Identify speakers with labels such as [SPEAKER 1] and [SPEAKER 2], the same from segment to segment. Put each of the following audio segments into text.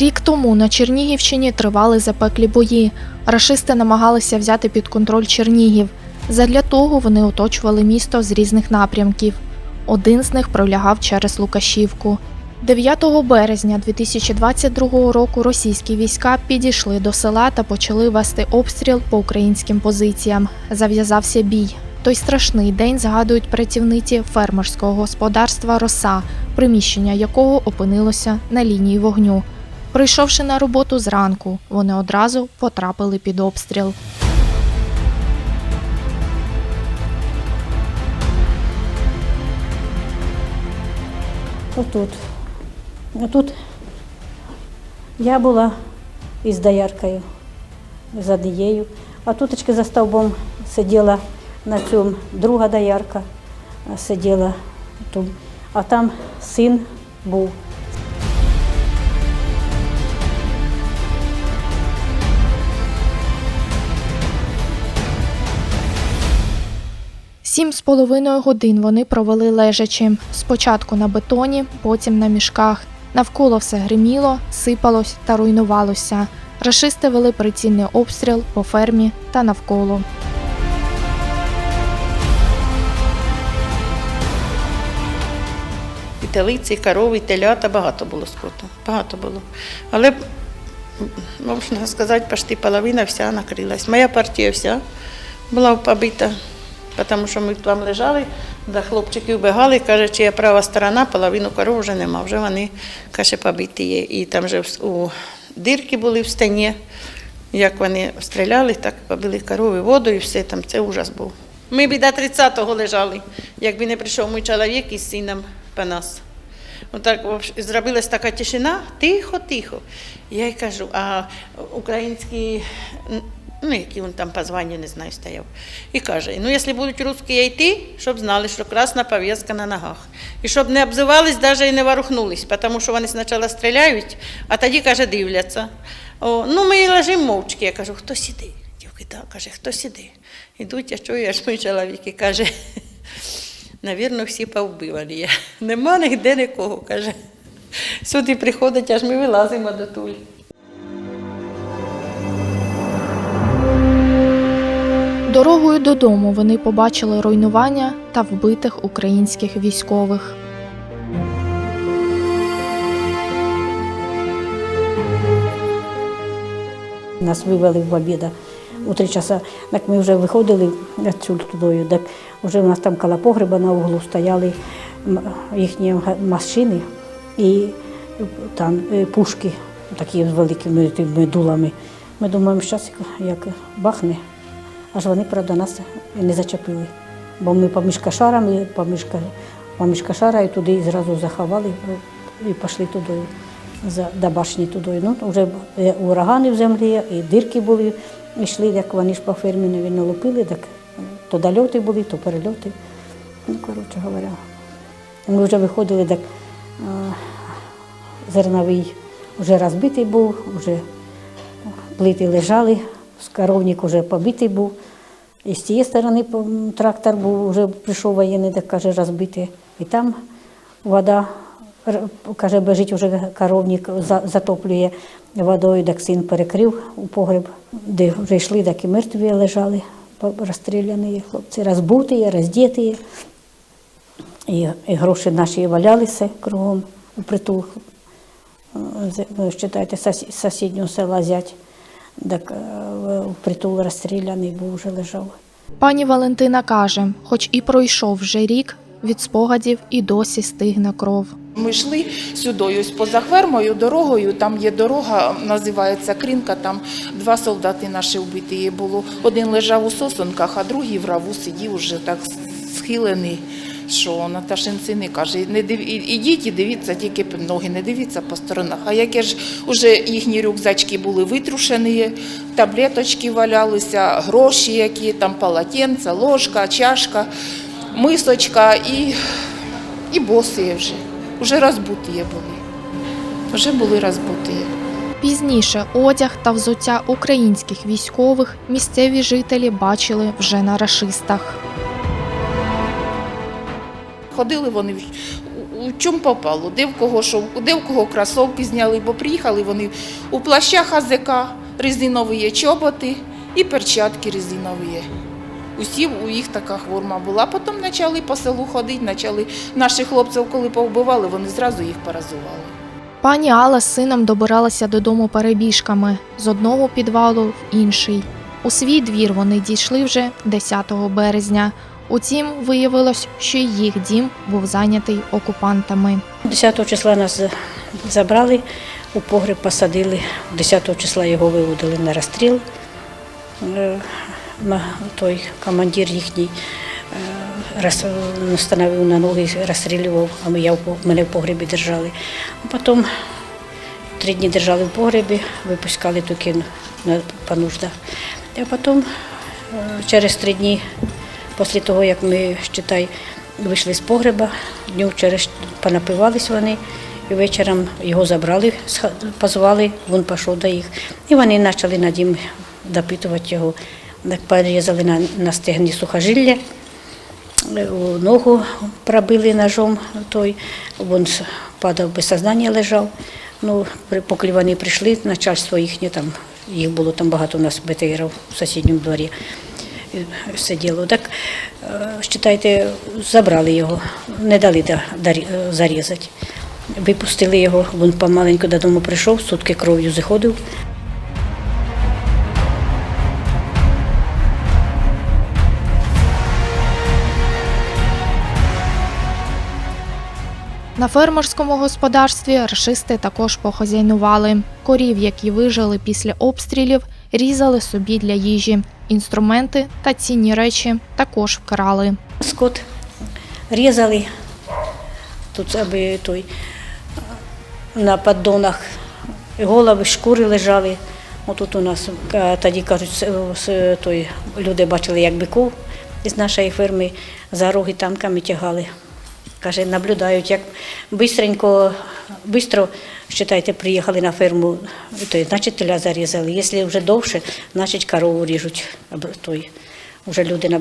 [SPEAKER 1] Рік тому на Чернігівщині тривали запеклі бої. Рашисти намагалися взяти під контроль Чернігів. Задля того вони оточували місто з різних напрямків. Один з них пролягав через Лукашівку. 9 березня 2022 року російські війська підійшли до села та почали вести обстріл по українським позиціям. Зав'язався бій. Той страшний день згадують працівниці фермерського господарства Роса, приміщення якого опинилося на лінії вогню. Прийшовши на роботу зранку, вони одразу потрапили під обстріл.
[SPEAKER 2] Отут. Отут я була із дояркою, з одією. А туточки за стовбом сиділа на цьому друга доярка, сиділа. А там син був.
[SPEAKER 1] Сім з половиною годин вони провели лежачи. Спочатку на бетоні, потім на мішках. Навколо все гриміло, сипалось та руйнувалося. Рашисти вели прицільний обстріл по фермі та навколо.
[SPEAKER 3] І телиці, і корови, і телята, багато було скоту. Багато було. Але, можна сказати, почти половина вся накрилась. Моя партія вся була побита, тому що ми там лежали, да хлопчики вбігали, каже, чия права сторона, половину коров вже нема, вже вони, каже, побиті є. І там вже у дирки були в стіні. Як вони стріляли, так побили корови, воду і все там. Це ужас був. Ми б до 30-го лежали, якби не прийшов мій чоловік із сином по нас. Отак зробилась така тишина, тихо, тихо. Я й кажу, а українські, ну який він там по званню, не знаю, стояв. І каже: ну, якщо будуть русські йти, щоб знали, що красна пов'язка на ногах. І щоб не обзивались, навіть і не ворухнулись, тому що вони спочатку стріляють, а тоді, каже, дивляться. О, ну, ми лежимо мовчки. Я кажу, хто сіди? Дівки, так, каже, хто сіди? Ідуть, я чую, аж мій чоловік і каже, Навірно, всі повбивали. Нема ніде нікого, каже. Сюди приходять, аж ми вилазимо до туль.
[SPEAKER 1] Дорогою додому вони побачили руйнування та вбитих українських військових.
[SPEAKER 2] Нас вивели в обіда у три часа. Так ми вже виходили відсюди тудою, так вже у нас там коло погреба на углу стояли їхні машини і там е, пушки такі з великими тими дулами. Ми думаємо, що як бахне, аж вони, правда, нас не зачепили. Бо ми поміж кашарами, поміж, поміж кашара і туди зразу заховали і пішли туди за до башні туди. Ну, вже е, урагани в землі, і дирки були, йшли, як вони ж по фермі не лупили, так то дольоти були, то перельоти. Ну, коротше говоря. Ми вже виходили, так зерновий вже розбитий був, вже плити лежали, скоровник вже побитий був. І з цієї сторони трактор був, вже прийшов воєнний, так каже, розбитий. І там вода, каже, бежить вже коровник, затоплює водою, так син перекрив у погреб, де вже йшли, так і мертві лежали, розстріляні хлопці, розбуті, роздіті. І, і гроші наші валялися кругом у притул. Е, з- Ви вважаєте, з сусіднього села зять, так е, в притул розстріляний був, вже лежав.
[SPEAKER 1] Пані Валентина каже, хоч і пройшов вже рік, від спогадів і досі стигне кров.
[SPEAKER 4] Ми йшли сюди, ось поза фермою, дорогою. Там є дорога, називається Крінка. Там два солдати наші вбиті було. Один лежав у сосонках, а другий в раву сидів уже так схилений. Що Наташин сини каже, не див... ідіть і дивіться тільки ноги, не дивіться по сторонах. А яке ж уже їхні рюкзачки були витрушені, таблеточки валялися, гроші, які там полотенце, ложка, чашка, мисочка і і боси вже. Уже розбуті були. Вже були розбуті.
[SPEAKER 1] Пізніше одяг та взуття українських військових місцеві жителі бачили вже на рашистах.
[SPEAKER 4] Ходили вони у- чому попало, де в кого що, де в кого кросовки зняли, бо приїхали вони у плащах АЗК, резинові чоботи і перчатки резинові. Усі у їх така форма була. Потім почали по селу ходити, почали наших хлопців, коли повбивали, вони зразу їх поразували.
[SPEAKER 1] Пані Алла з сином добиралася додому перебіжками з одного підвалу в інший. У свій двір вони дійшли вже 10 березня. Утім, виявилось, що їх дім був зайнятий окупантами.
[SPEAKER 2] 10 числа нас забрали, у погреб посадили. 10 числа його виводили на розстріл. Е, Той командир їхній е, настановив на ноги, розстрілював, а ми- я мене в погребі держали. Потім три дні держали в погребі, випускали тільки на, понуждах. А потім е, через три дні, після того, як ми, считай, вийшли з погреба, днів через понапивались вони, і вечором його забрали, позвали, він пішов до їх. І вони почали над ним допитувати його. Порізали на, на стегні сухожилля, ногу пробили ножом, той, він падав без сознання лежав. Ну, поки вони прийшли, начальство їхнє там, їх було там багато у нас БТРів у сусідньому дворі е, сиділо. Так, е, считайте, забрали його, не дали е, зарізати. Випустили його, він помаленьку додому прийшов, сутки кров'ю заходив.
[SPEAKER 1] На фермерському господарстві рашисти також похазяйнували. Корів, які вижили після обстрілів, різали собі для їжі. Інструменти та цінні речі також вкрали.
[SPEAKER 2] Скот різали, тут аби той на поддонах голови, шкури лежали. Отут у нас тоді кажуть, той, люди бачили, як биков із нашої ферми за роги танками тягали. Каже, наблюдають, як бистренько, бистро, считайте, приїхали на ферму, то, значить теля зарізали. Якщо вже довше, значить корову ріжуть. Той. Вже люди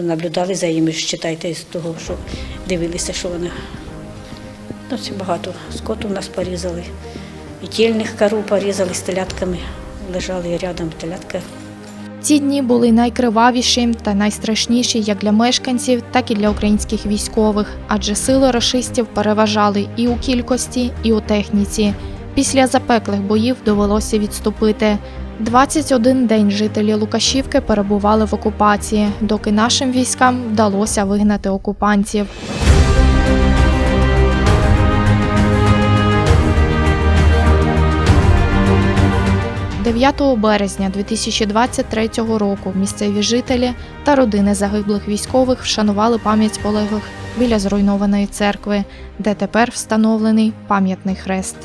[SPEAKER 2] наблюдали за ними, считайте, з того, що дивилися, що вони. Ну, це багато скоту у нас порізали. І тільних коров порізали з телятками. Лежали рядом телятка.
[SPEAKER 1] Ці дні були найкривавіші та найстрашніші як для мешканців, так і для українських військових, адже сили рашистів переважали і у кількості, і у техніці. Після запеклих боїв довелося відступити. 21 день жителі Лукашівки перебували в окупації, доки нашим військам вдалося вигнати окупантів. 9 березня 2023 року місцеві жителі та родини загиблих військових вшанували пам'ять полеглих біля зруйнованої церкви, де тепер встановлений пам'ятний хрест.